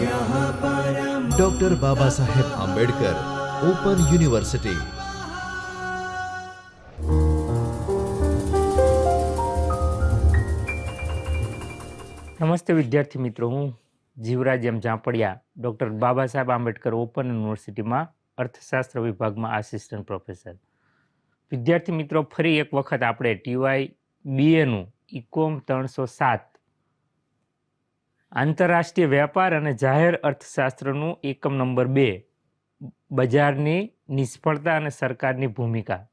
Doctor Baba Saheb Ambedkar open university નમસ્તે વિદ્યાર્થી મિત્રો, હું જીવરાજ એમ ઝાંપડિયા ડૉક્ટર બાબા સાહેબ આંબેડકર ઓપન યુનિવર્સિટીમાં અર્થશાસ્ત્ર વિભાગમાં આસિસ્ટન્ટ પ્રોફેસર વિદ્યાર્થી મિત્રો, ફરી એક વખત આપણે ટીવાય બીએનું ઇકોમ ત્રણસો સાત આંતરરાષ્ટ્રીય વ્યાપાર અને જાહેર અર્થશાસ્ત્રનું એકમ નંબર બે, બજારની નિષ્ફળતા અને સરકારની ભૂમિકા.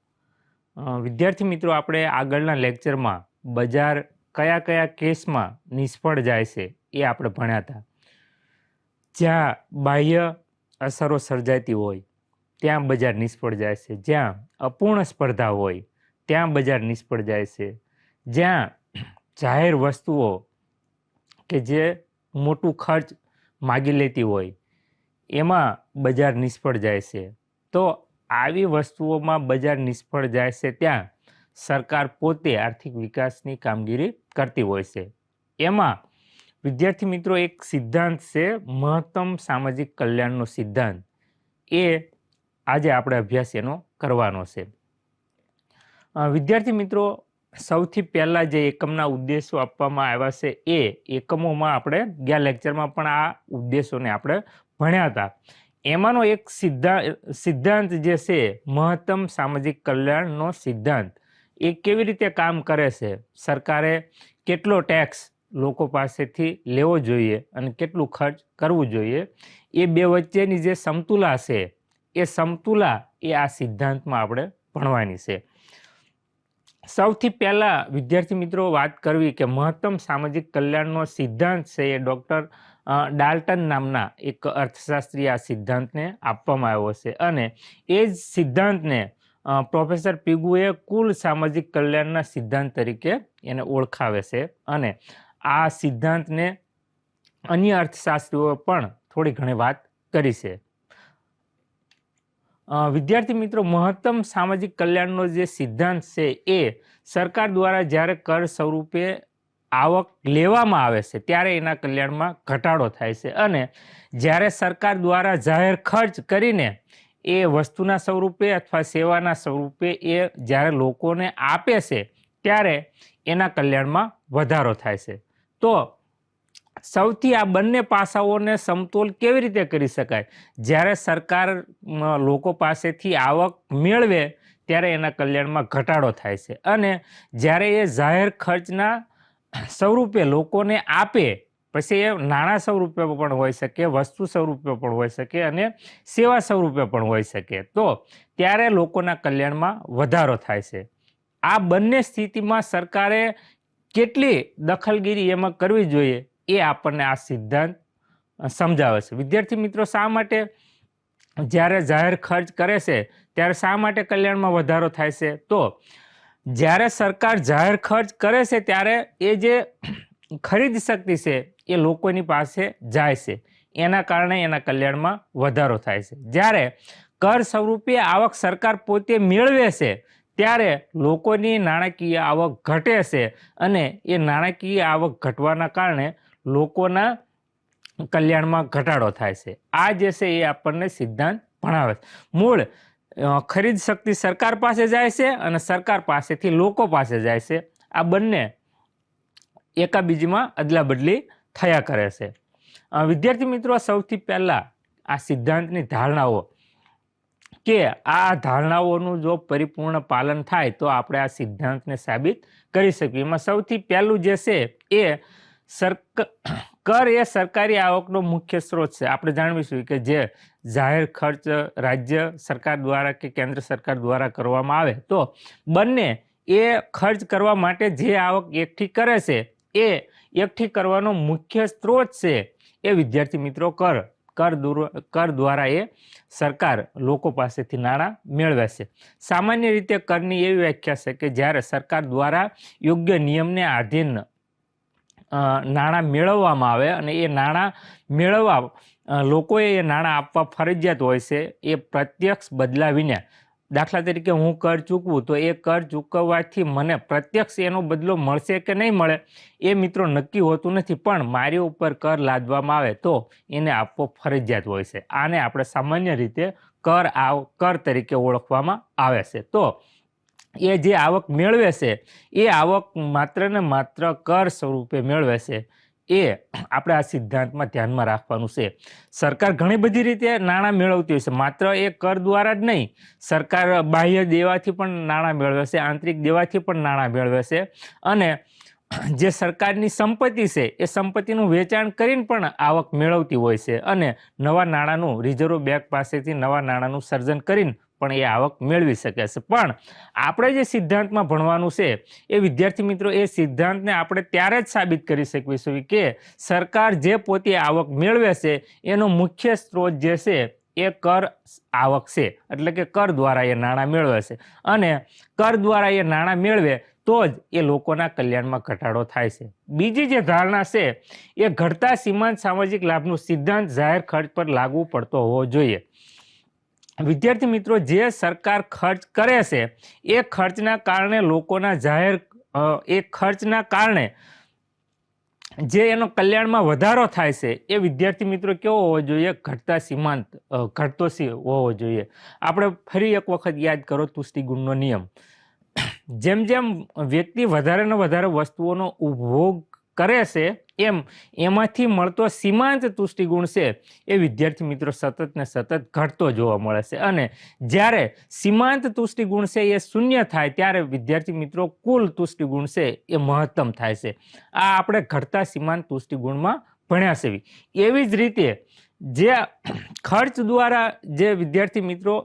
વિદ્યાર્થી મિત્રો, આપણે આગળના લેક્ચરમાં બજાર કયા કયા કેસમાં નિષ્ફળ જાય છે એ આપણે ભણ્યા હતા. જ્યાં બાહ્ય અસરો સર્જાતી હોય, ત્યાં બજાર નિષ્ફળ જાય છે. જ્યાં અપૂર્ણ સ્પર્ધા હોય, ત્યાં બજાર નિષ્ફળ જાય છે. જ્યાં જાહેર વસ્તુઓ કે જે મોટું ખર્ચ માગી લેતી હોય, એમાં બજાર નિષ્ફળ જાય છે. તો આવી વસ્તુઓમાં બજાર નિષ્ફળ જાય છે ત્યાં સરકાર પોતે આર્થિક વિકાસની કામગીરી કરતી હોય છે. એમાં વિદ્યાર્થી મિત્રો એક સિદ્ધાંત છે, મહત્તમ સામાજિક કલ્યાણનો સિદ્ધાંત. એ આજે આપણે અભ્યાસ એનો કરવાનો છે. વિદ્યાર્થી મિત્રો સૌથી પહેલાં જે એકમના ઉદ્દેશો આપવામાં આવ્યા છે એ એકમોમાં આપણે ગયા લેક્ચરમાં પણ આ ઉદ્દેશોને આપણે ભણ્યા હતા. એમાંનો એક સિદ્ધાંત સિદ્ધાંત જે છે, મહત્તમ સામાજિક કલ્યાણનો સિદ્ધાંત. એ કેવી રીતે કામ કરે છે? સરકારે કેટલો ટેક્સ લોકો પાસેથી લેવો જોઈએ અને કેટલું ખર્ચ કરવું જોઈએ? એ બે વચ્ચેની જે સમતુલા છે, એ સમતુલા એ આ સિદ્ધાંતમાં આપણે ભણવાની છે. સૌથી પહેલાં વિદ્યાર્થી મિત્રો વાત કરવી કે મહત્તમ સામાજિક કલ્યાણનો સિદ્ધાંત છે એ ડૉક્ટર ડાલ્ટન નામના એક અર્થશાસ્ત્રી આ સિદ્ધાંતને આપવામાં આવ્યો છે. અને એ જ સિદ્ધાંતને પ્રોફેસર પિગુએ કુલ સામાજિક કલ્યાણના સિદ્ધાંત તરીકે એને ઓળખાવે છે. અને આ સિદ્ધાંતને અન્ય અર્થશાસ્ત્રીઓ પણ થોડી ઘણી વાત કરી છે. વિદ્યાર્થી મિત્રો, મહત્તમ સામાજિક કલ્યાણનો જે સિદ્ધાંત છે એ સરકાર દ્વારા જ્યારે કર સ્વરૂપે આવક લેવામાં આવે છે, ત્યારે એના કલ્યાણમાં ઘટાડો થાય છે. અને જ્યારે સરકાર દ્વારા જાહેર ખર્ચ કરીને એ વસ્તુના સ્વરૂપે અથવા સેવાના સ્વરૂપે એ જ્યારે લોકોને આપે છે, ત્યારે એના કલ્યાણમાં વધારો થાય છે. તો સૌથી આ બંને પાસાઓને સમતોલ કેવી રીતે કરી શકાય? જ્યારે સરકાર લોકો પાસેથી આવક મેળવે, ત્યારે એના કલ્યાણમાં ઘટાડો થાય છે. અને જ્યારે એ જાહેર ખર્ચના સ્વરૂપે લોકોને આપે, પછી એ નાણાં સ્વરૂપે પણ હોઈ શકે, વસ્તુ સ્વરૂપે પણ હોઈ શકે અને સેવા સ્વરૂપે પણ હોઈ શકે. તો ત્યારે લોકોના કલ્યાણમાં વધારો થાય છે. આ બંને સ્થિતિમાં સરકારે કેટલી દખલગીરી એમાં કરવી જોઈએ? એ આપણને આ સિદ્ધાંત સમજાવે છે. વિદ્યાર્થી મિત્રો, શા માટે જ્યારે જાહેર ખર્ચ કરે છે, ત્યારે શા માટે કલ્યાણમાં વધારો થાય છે? તો જ્યારે સરકાર જાહેર ખર્ચ કરે છે, ત્યારે એ જે ખરીદ શક્તિ છે, એ લોકોની પાસે જાય છે. એના કારણે એના કલ્યાણમાં વધારો થાય છે. જ્યારે કર સ્વરૂપે આવક સરકાર પોતે મેળવે છે, ત્યારે લોકોની નાણાકીય આવક ઘટે છે અને એ નાણાકીય આવક ઘટવાના કારણે લોકોના કલ્યાણમાં ઘટાડો થાય છે. આ જે છે એ આપણને સિદ્ધાંત ભણાવે છે. મૂળ ખરીદ શક્તિ સરકાર પાસે જાય છે અને સરકાર પાસેથી લોકો પાસે જાય છે. આ બંને એકાબીજીમાં અદલા બદલી થયા કરે છે. વિદ્યાર્થી મિત્રો, સૌથી પહેલાં આ સિદ્ધાંતની ધારણાઓ કે આ ધારણાઓનું જો પરિપૂર્ણ પાલન થાય તો આપણે આ સિદ્ધાંતને સાબિત કરી શકીએ. એમાં સૌથી પહેલું જે છે એ સરક, કર એ સરકારી આવકનો મુખ્ય સ્ત્રોત છે. આપણે જાણવીશું કે જે જાહેર ખર્ચ રાજ્ય સરકાર દ્વારા કે કેન્દ્ર સરકાર દ્વારા કરવામાં આવે, તો બંને એ ખર્ચ કરવા માટે જે આવક એકઠી કરે છે, એ એકઠી કરવાનો મુખ્ય સ્ત્રોત છે. એ વિદ્યાર્થી મિત્રો કર કર દૂર, કર દ્વારા એ સરકાર લોકો પાસેથી નાણાં મેળવે છે. સામાન્ય રીતે કરની એવી વ્યાખ્યા છે કે જ્યારે સરકાર દ્વારા યોગ્ય નિયમને આધીન નાણાં મેળવવામાં આવે અને એ નાણાં મેળવવા લોકોએ એ નાણાં આપવા ફરજિયાત હોય છે, એ પ્રત્યક્ષ બદલા વિના. દાખલા તરીકે હું કર ચૂકવું તો એ કર ચૂકવવાથી મને પ્રત્યક્ષ એનો બદલો મળશે કે નહીં મળે એ મિત્રો નક્કી હોતું નથી, પણ મારી ઉપર કર લાદવામાં આવે તો એને આપવો ફરજિયાત હોય છે. આને આપણે સામાન્ય રીતે કર આવ, કર તરીકે ઓળખવામાં આવે છે. તો એ જે આવક મેળવે છે, એ આવક માત્ર ને માત્ર કર સ્વરૂપે મેળવે છે. એ આપણે આ સિદ્ધાંતમાં ધ્યાનમાં રાખવાનું છે. સરકાર ઘણી બધી રીતે નાણાં મેળવતી હોય છે. માત્ર એ કર દ્વારા જ નહીં, સરકાર બાહ્ય દેવાથી પણ નાણાં મેળવે છે, આંતરિક દેવાથી પણ નાણાં મેળવે છે. અને જે સરકારની સંપત્તિ છે, એ સંપત્તિનું વેચાણ કરીને પણ આવક મેળવતી હોય છે. અને નવા નાણાંનું રિઝર્વ બેંક પાસેથી નવા નાણાંનું સર્જન કરીને પણ એ આવક મેળવી શકે છે. પણ આપણે જે સિદ્ધાંતમાં ભણવાનું છે, એ વિદ્યાર્થી મિત્રો, એ સિદ્ધાંતને આપણે ત્યારે જ સાબિત કરી શકીશું કે સરકાર જે પોતે આવક મેળવે છે, એનો મુખ્ય સ્ત્રોત જે છે, એ કર આવક છે. એટલે કે કર દ્વારા એ નાણાં મેળવે છે. અને કર દ્વારા એ નાણાં મેળવે તો જ એ લોકોના કલ્યાણમાં ઘટાડો થાય છે. બીજી જે ધારણા છે, એ ઘટતા સીમાંત સામાજિક લાભનો સિદ્ધાંત જાહેર ખર્ચ પર લાગુ પડતો હોવો જોઈએ. વિદ્યાર્થી મિત્રો, જે સરકાર ખર્ચ કરે છે, એ ખર્ચના કારણે લોકોના જાહેર એ ખર્ચના કારણે જે એનો કલ્યાણમાં વધારો થાય છે, એ વિદ્યાર્થી મિત્રો કેવો હોવો જોઈએ? ઘટતા સીમાંત ઘટતો હોવો જોઈએ. આપણે ફરી એક વખત યાદ કરો તુષ્ટિગુણનો નિયમ. જેમ જેમ વ્યક્તિ વધારે ને વધારે વસ્તુઓનો ઉપભોગ કરે છે, એમ એમાંથી મળતો સીમાંત તુષ્ટિગુણ છે એ વિદ્યાર્થી મિત્રો સતત ને સતત ઘટતો જોવા મળે છે. અને જ્યારે સીમાંત તુષ્ટિગુણ છે એ શૂન્ય થાય ત્યારે વિદ્યાર્થી મિત્રો કુલ તુષ્ટિગુણ છે એ મહત્તમ થાય છે. આ આપણે ઘટતા સીમાંત તુષ્ટિગુણમાં ભણ્યા છે. એવી જ રીતે જે ખર્ચ દ્વારા જે વિદ્યાર્થી મિત્રો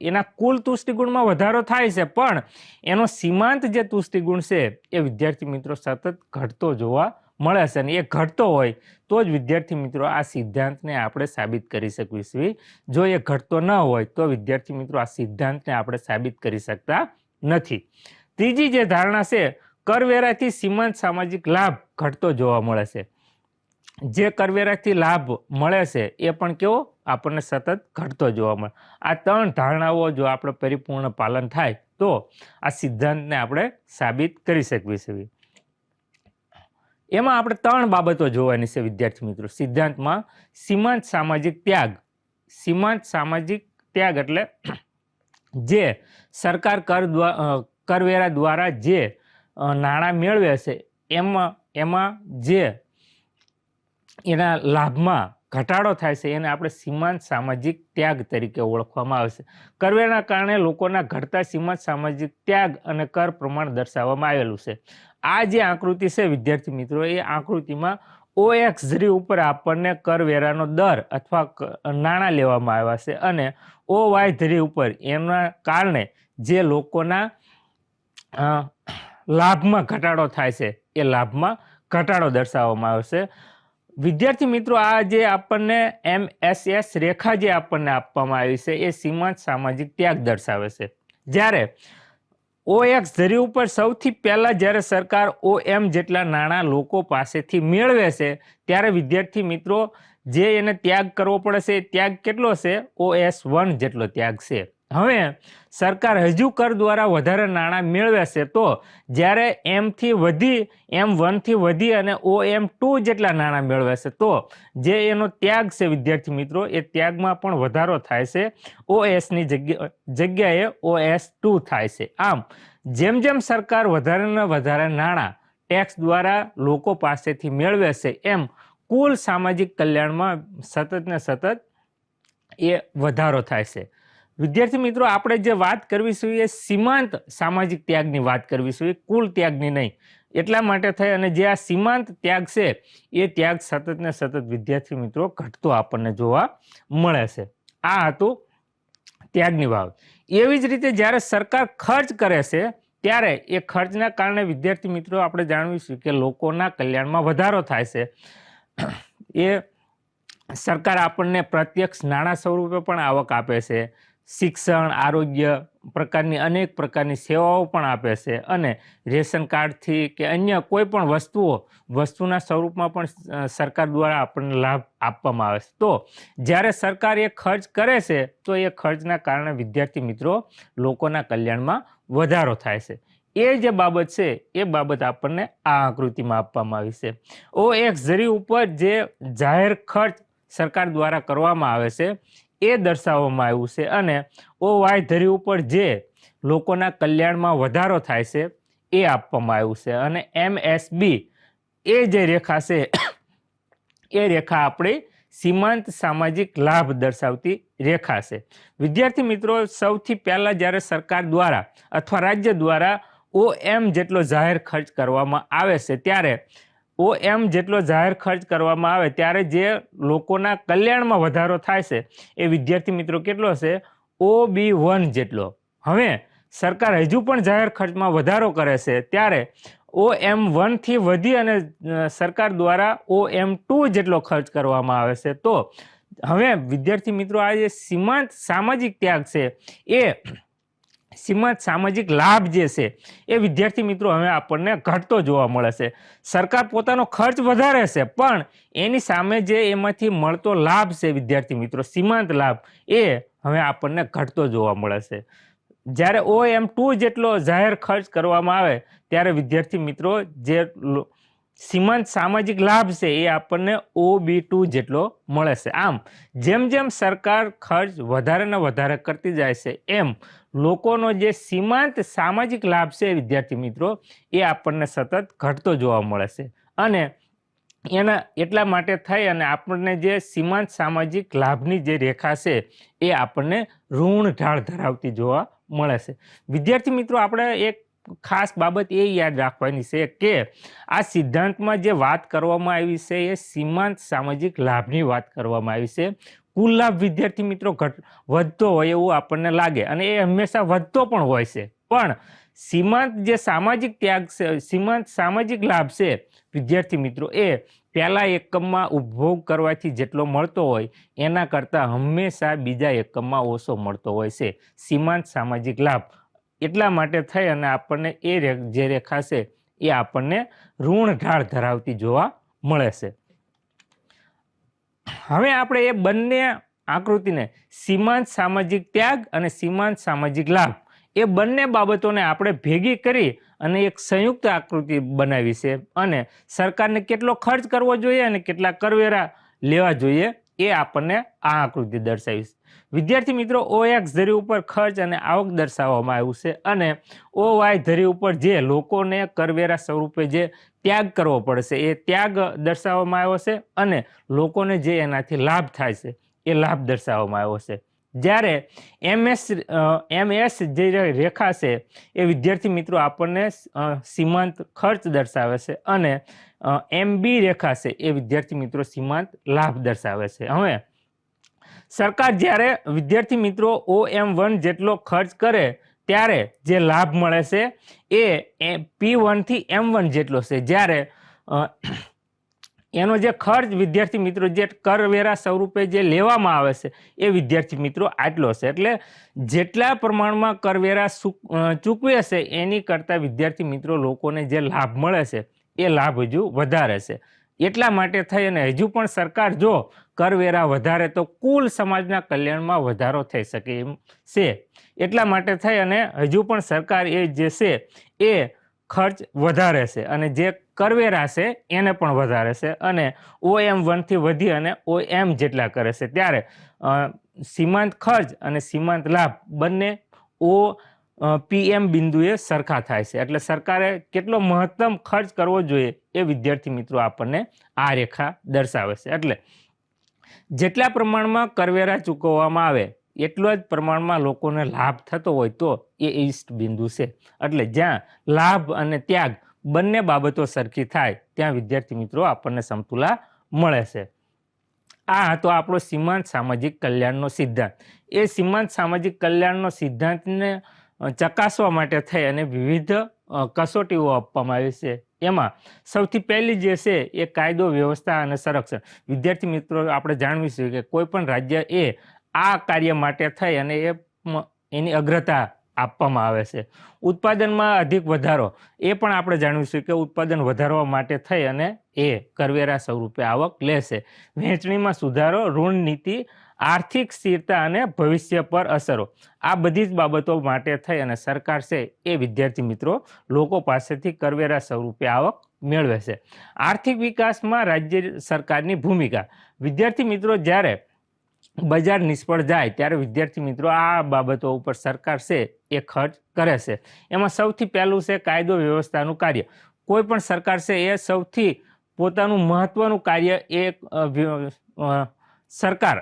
એના કુલ તુષ્ટિગુણમાં વધારો થાય છે, પણ એનો સીમાંત જે તુષ્ટિગુણ છે, એ વિદ્યાર્થી મિત્રો સતત ઘટતો જોવા મળે છે અને એ ઘટતો હોય તો જ વિદ્યાર્થી મિત્રો આ સિદ્ધાંતને આપણે સાબિત કરી શકીશું. જો એ ઘટતો ન હોય તો વિદ્યાર્થી મિત્રો આ સિદ્ધાંતને આપણે સાબિત કરી શકતા નથી. ત્રીજી જે ધારણા છે, કરવેરાથી સીમાંત સામાજિક લાભ ઘટતો જોવા મળે છે. જે કરવેરાથી લાભ મળે છે, એ પણ કેવો? આપણને સતત ઘટતો જોવા મળે. આ ત્રણ ધારણાઓ જો આપણે પરિપૂર્ણ પાલન થાય, તો આ સિદ્ધાંતને આપણે સાબિત કરી શકીશું એમાં આપણે ત્રણ બાબતો જોવાની છે, વિદ્યાર્થી મિત્રો. સિદ્ધાંતમાં સીમાંત સામાજિક ત્યાગ. સીમાંત સામાજિક ત્યાગ એટલે જે સરકાર કર કરવેરા દ્વારા જે નાણાં મેળવે છે, એમાં એમાં જે એના લાભમાં ઘટાડો થાય છે, એને આપણે સીમાંત સામાજિક ત્યાગ તરીકે ઓળખવામાં આવે છે. કરવેરાના કારણે લોકોના ઘટતા સીમાંત સામાજિક ત્યાગ અને કર પ્રમાણ દર્શાવવામાં આવેલું છે. આ જે આકૃતિ છે, વિદ્યાર્થી મિત્રો, એ આકૃતિમાં ઓ એક્સ ધરી ઉપર આપણને કરવેરાનો દર અથવા નાણાં લેવામાં આવ્યા છે અને ઓ વાય ધરી ઉપર એના કારણે જે લોકોના લાભમાં ઘટાડો થાય છે, એ લાભમાં ઘટાડો દર્શાવવામાં આવે છે. વિદ્યાર્થી મિત્રો, આ જે આપણને એમ એસ એસ રેખા જે આપણને આપવામાં આવી છે, એ સીમાંત સામાજિક ત્યાગ દર્શાવે છે. જ્યારે ઓ એક્સ ધરી ઉપર સૌથી પહેલાં જ્યારે સરકાર ઓ એમ જેટલા નાણાં લોકો પાસેથી મેળવે છે, ત્યારે વિદ્યાર્થી મિત્રો, જે એને ત્યાગ કરવો પડે છે ત્યાગ કેટલો છે? ઓ એસ વન જેટલો ત્યાગ છે. હવે સરકાર હજુ કર દ્વારા વધારે નાણાં મેળવે છે તો જ્યારે એમથી વધી એમ વનથી વધી અને ઓ એમ ટુ જેટલા નાણાં મેળવે છે તો જે એનો ત્યાગ છે વિદ્યાર્થી મિત્રો, એ ત્યાગમાં પણ વધારો થાય છે. ઓ એસની જગ્યા, જગ્યાએ ઓ એસ ટુ થાય છે. આમ, જેમ જેમ સરકાર વધારે ને વધારે નાણાં ટેક્સ દ્વારા લોકો પાસેથી મેળવે છે એમ કુલ સામાજિક કલ્યાણમાં સતત ને સતત એ વધારો થાય છે. વિદ્યાર્થી મિત્રો, આપણે જે વાત કરવી એ સીમાંત સામાજિક ત્યાગની વાત કરવી જોઈએ કુલ ત્યાગની નહીં. એટલા માટે થઈ અને જે આ સીમાંત ત્યાગ છે, એ ત્યાગ સતત ને સતત વિદ્યાર્થી મિત્રો ઘટતો આપણને જોવા મળે છે. આ હતું ત્યાગની બાબત એવી જ રીતે જ્યારે સરકાર ખર્ચ કરે છે, ત્યારે એ ખર્ચના કારણે વિદ્યાર્થી મિત્રો આપણે જાણવીશું કે લોકોના કલ્યાણમાં વધારો થાય છે. એ સરકાર આપણને પ્રત્યક્ષ નાણાં સ્વરૂપે પણ આવક આપે છે. શિક્ષણ, આરોગ્ય પ્રકારની અનેક પ્રકારની સેવાઓ પણ આપે છે. અને રેશન કાર્ડથી કે અન્ય કોઈ પણ વસ્તુઓ, વસ્તુના સ્વરૂપમાં પણ સરકાર દ્વારા આપણને લાભ આપવામાં આવે છે. તો જ્યારે સરકાર એ ખર્ચ કરે છે, તો એ ખર્ચના કારણે વિદ્યાર્થી મિત્રો લોકોના કલ્યાણમાં વધારો થાય છે. એ જે બાબત છે, એ બાબત આપણને આ આકૃતિમાં આપવામાં આવી છે. ઓ એક ઝરી ઉપર જે જાહેર ખર્ચ સરકાર દ્વારા કરવામાં આવે છે એ દર્શાવવામાં આવ્યું છે અને ઓ વાય ધરી ઉપર જે લોકોના કલ્યાણમાં વધારો થાય છે, એ આપવામાં આવ્યું છે. અને એમ એસ બી એ જે રેખા છે, એ રેખા આપણી સીમાંત સામાજિક લાભ દર્શાવતી રેખા છે. વિદ્યાર્થી મિત્રો, સૌથી પહેલાં જ્યારે સરકાર દ્વારા અથવા રાજ્ય દ્વારા ઓ એમ જેટલો જાહેર ખર્ચ કરવામાં આવે છે, ત્યારે ઓ એમ જેટલો જાહેર ખર્ચ કરવામાં આવે ત્યારે જે લોકોના કલ્યાણમાં વધારો થાય છે, એ વિદ્યાર્થી મિત્રો કેટલો છે ઓ બી વન જેટલો. હવે સરકાર હજુ પણ જાહેર ખર્ચમાં વધારો કરે છે, ત્યારે ઓ એમ વનથી વધી અને સરકાર દ્વારા ઓ એમ ટુ જેટલો ખર્ચ કરવામાં આવે છે. તો હવે વિદ્યાર્થી મિત્રો, આ જે સીમાંત સામાજિક ત્યાગ છે, એ સીમાંત સામાજિક લાભ જે છે એ વિદ્યાર્થી મિત્રો હવે આપણને ઘટતો જોવા મળે છે. સરકાર પોતાનો ખર્ચ વધારે છે, પણ એની સામે જે એમાંથી મળતો લાભ છે વિદ્યાર્થી મિત્રો, સીમાંત લાભ, એ હવે આપણને ઘટતો જોવા મળે છે. જ્યારે ઓ એમ ટુ જેટલો જાહેર ખર્ચ કરવામાં આવે, ત્યારે વિદ્યાર્થી મિત્રો જે સીમાંત સામાજિક લાભ છે એ આપણને ઓ બી ટુ જેટલો મળે છે. આમ, જેમ જેમ સરકાર ખર્ચ વધારે ને વધારે કરતી જાય છે, એમ લોકોનો જે સીમાંત સામાજિક લાભ છે, વિદ્યાર્થી મિત્રો, એ આપણને સતત ઘટતો જોવા મળે છે. અને એના એટલા માટે થઈ અને આપણને જે સીમાંત સામાજિક લાભની જે રેખા છે, એ આપણને ઋણ ઢાળ ધરાવતી જોવા મળે છે. વિદ્યાર્થી મિત્રો, આપણે એક ખાસ બાબત એ યાદ રાખવાની છે કે આ સિદ્ધાંતમાં જે વાત કરવામાં આવી છે, એ સીમાંત સામાજિક લાભની વાત કરવામાં આવી છે. કુલ લાભ વિદ્યાર્થી મિત્રો ઘટ, વધતો હોય એવું આપણને લાગે અને એ હંમેશા વધતો પણ હોય છે. પણ સીમાંત જે સામાજિક ત્યાગ છે, સીમાંત સામાજિક લાભ છે, વિદ્યાર્થી મિત્રો, એ પહેલા એકમમાં ઉપભોગ કરવાથી જેટલો મળતો હોય, એના કરતાં હંમેશા બીજા એકમમાં ઓછો મળતો હોય છે. સીમાંત સામાજિક લાભ. એટલા માટે થઈ અને આપણને એ જે રેખા છે, એ આપણને ઋણ ઢાળ ધરાવતી જોવા મળે છે. હવે આપણે એ બંને આકૃતિને સીમાંત સામાજિક ત્યાગ અને સીમાંત સામાજિક લાભ, એ બંને બાબતોને આપણે ભેગી કરી અને એક સંયુક્ત આકૃતિ બનાવી છે અને સરકારને કેટલો ખર્ચ કરવો જોઈએ અને કેટલા કરવેરા લેવા જોઈએ એ આપણને આ આકૃતિ દર્શાવી છે વિદ્યાર્થી મિત્રો ઓ એક્સ ધરી ઉપર ખર્ચ અને આવક દર્શાવવામાં આવ્યું છે અને ઓ વાય ધરી ઉપર જે લોકોને કરવેરા સ્વરૂપે જે ત્યાગ કરવો પડશે એ ત્યાગ દર્શાવવામાં આવ્યો છે અને લોકોને જે એનાથી લાભ થાય છે, એ લાભ દર્શાવવામાં આવ્યો છે. જ્યારે એમએસ એમએસ જે રેખા છે, એ વિદ્યાર્થી મિત્રો આપણને સીમાંત ખર્ચ દર્શાવે છે અને એમ બી રેખા છે, એ વિદ્યાર્થી મિત્રો સીમાંત લાભ દર્શાવે છે. હવે સરકાર જ્યારે વિદ્યાર્થી મિત્રો ઓ એમ વન જેટલો ખર્ચ કરે, ત્યારે જે લાભ મળે છે એ પી વનથી એમ વન જેટલો છે. જ્યારે એનો જે ખર્ચ વિદ્યાર્થી મિત્રો જે કરવેરા સ્વરૂપે જે લેવામાં આવે છે, એ વિદ્યાર્થી મિત્રો આટલો છે. એટલે જેટલા પ્રમાણમાં કરવેરા ચૂકવે છે, એની કરતાં વિદ્યાર્થી મિત્રો લોકોને જે લાભ મળે છે, એ લાભ હજુ વધારે છે. એટલા માટે થઈ અને હજુ પણ સરકાર જો કરવેરા વધારે તો કુલ સમાજના કલ્યાણમાં વધારો થઈ શકે એમ છે. એટલા માટે થઈ અને હજુ પણ સરકાર એ જે છે એ ખર્ચ વધારે છે અને જે કરવેરા છે એને પણ વધારે છે અને ઓ એમ વનથી વધી અને ઓ એમ જેટલા કરે છે. ત્યારે સીમાંત ખર્ચ અને સીમાંત લાભ બંને ઓ પીએમ બિંદુએ સરખા થાય છે. એટલે સરકારે કેટલો મહત્તમ ખર્ચ કરવો જોઈએ એ વિદ્યાર્થી મિત્રો આપણને આ રેખા દર્શાવે છે. એટલે જેટલા પ્રમાણમાં કરવેરા ચૂકવવામાં આવે, એટલો જ પ્રમાણમાં લોકોને લાભ થતો હોય તો એ ઈષ્ટ બિંદુ છે. એટલે જ્યાં લાભ અને ત્યાગ બંને બાબતો સરખી થાય, ત્યાં વિદ્યાર્થી મિત્રો આપણને સમતુલા મળે છે. આ હતો આપણો સીમાંત સામાજિક કલ્યાણનો સિદ્ધાંત. એ સીમાંત સામાજિક કલ્યાણનો સિદ્ધાંતને ચકાસવા માટે થઈ અને વિવિધ કસોટીઓ આપવામાં આવી છે. એમાં સૌથી પહેલી જે છે એ કાયદો, વ્યવસ્થા અને સંરક્ષણ. વિદ્યાર્થી મિત્રો, આપણે જાણવીશું કે કોઈ પણ રાજ્ય એ આ કાર્ય માટે થઈ અને એ એની અગ્રતા આપવામાં આવે છે. ઉત્પાદનમાં અધિક વધારો. એ પણ આપણે જાણવીશું કે ઉત્પાદન વધારવા માટે થઈ અને એ કરવેરા સ્વરૂપે આવક લેશે. વહેંચણીમાં સુધારો ઋણ નીતિ આર્થિક સ્થિરતા અને ભવિષ્ય પર અસરો. આ બધી જ બાબતો માટે થઈ અને સરકાર છે એ વિદ્યાર્થી મિત્રો લોકો પાસેથી કરવેરા સ્વરૂપે આવક મેળવે છે આર્થિક વિકાસમાં રાજ્ય સરકારની ભૂમિકા. વિદ્યાર્થી મિત્રો, જ્યારે બજાર નિષ્ફળ જાય, ત્યારે વિદ્યાર્થી મિત્રો આ બાબતો ઉપર સરકાર છે એ ખર્ચ કરે છે. એમાં સૌથી પહેલું છે કાયદો વ્યવસ્થાનું કાર્ય. કોઈ પણ સરકાર છે એ સૌથી પોતાનું મહત્વનું કાર્ય એ સરકાર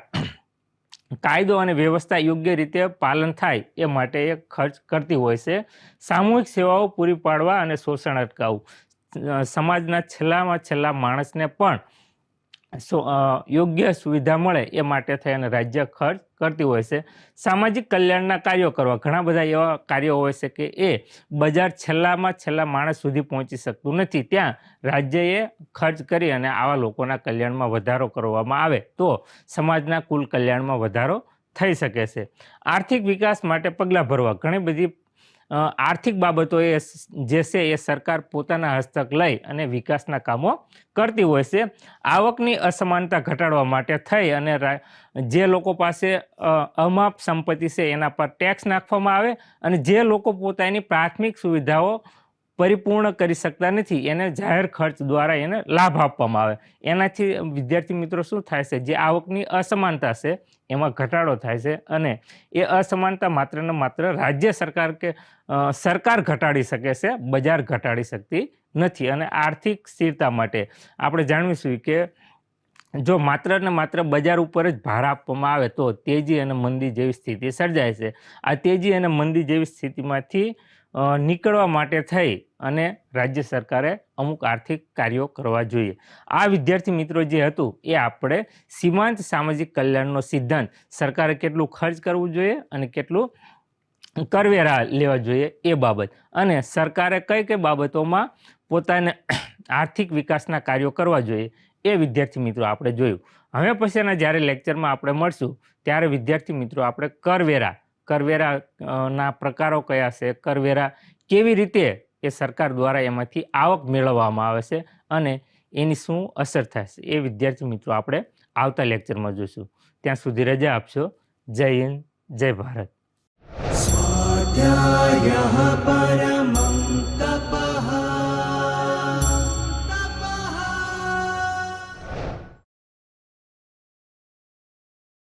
કાયદો અને વ્યવસ્થા યોગ્ય રીતે પાલન થાય એ માટે એ ખર્ચ કરતી હોય છે. સામૂહિક સેવાઓ પૂરી પાડવા અને શોષણ અટકાવવું. સમાજના છેલ્લામાં છેલ્લા માણસને પણ યોગ્ય સુવિધા મળે એ માટે થઈ અને રાજ્ય ખર્ચ કરતી હોય છે. સામાજિક કલ્યાણના કાર્યો કરવા. ઘણા બધા એવા કાર્યો હોય છે કે એ બજાર છેલ્લામાં છેલ્લા માણસ સુધી પહોંચી શકતું નથી. ત્યાં રાજ્યએ ખર્ચ કરી અને આવા લોકોના કલ્યાણમાં વધારો કરવામાં આવે તો સમાજના કુલ કલ્યાણમાં વધારો થઈ શકે છે. આર્થિક વિકાસ માટે પગલાં ભરવા. ઘણી બધી આર્થિક બાબતો એ જે છે એ સરકાર પોતાના હસ્તક લઈ અને વિકાસના કામો કરતી હોય છે. આવકની અસમાનતા ઘટાડવા માટે થઈ અને જે લોકો પાસે અમાપ સંપત્તિ છે એના પર ટેક્સ નાખવામાં આવે અને જે લોકો પોતાની પ્રાથમિક સુવિધાઓ પરિપૂર્ણ કરી શકતા નથી, એને જાહેર ખર્ચ દ્વારા એને લાભ આપવામાં આવે. એનાથી વિદ્યાર્થી મિત્રો શું થાય છે? જે આવકની અસમાનતા છે, એમાં ઘટાડો થાય છે અને એ અસમાનતા માત્ર ને માત્ર રાજ્ય સરકાર કે સરકાર ઘટાડી શકે છે, બજાર ઘટાડી શકતી નથી અને આર્થિક સ્થિરતા માટે. આપણે જાણવીશું કે જો માત્ર ને માત્ર બજાર ઉપર જ ભાર આપવામાં આવે તો તેજી અને મંદી જેવી સ્થિતિ સર્જાય છે. આ તેજી અને મંદી જેવી સ્થિતિમાંથી નીકળવા માટે થઈ અને રાજ્ય સરકારે અમુક આર્થિક કાર્યો કરવા જોઈએ. આ વિદ્યાર્થી મિત્રો જે હતું, એ આપણે સીમાંત સામાજિક કલ્યાણનો સિદ્ધાંત સરકારે કેટલું ખર્ચ કરવું જોઈએ અને કેટલું કરવેરા લેવા જોઈએ એ બાબત. અને સરકારે કઈ કઈ બાબતોમાં પોતાને આર્થિક વિકાસના કાર્યો કરવા જોઈએ એ વિદ્યાર્થી મિત્રો આપણે જોયું. હવે પછીના જ્યારે લેક્ચરમાં આપણે મળશું, ત્યારે વિદ્યાર્થી મિત્રો આપણે કરવેરા કરવેરાના પ્રકારો કયા છે? કરવેરા કેવી રીતે એ સરકાર દ્વારા એમાંથી આવક મેળવવામાં આવે છે અને એની શું અસર થશે એ વિદ્યાર્થી મિત્રો આપણે આવતા લેક્ચરમાં જોઈશું. ત્યાં સુધી રજા આપશો. જય હિન્દ, જય ભારત. પર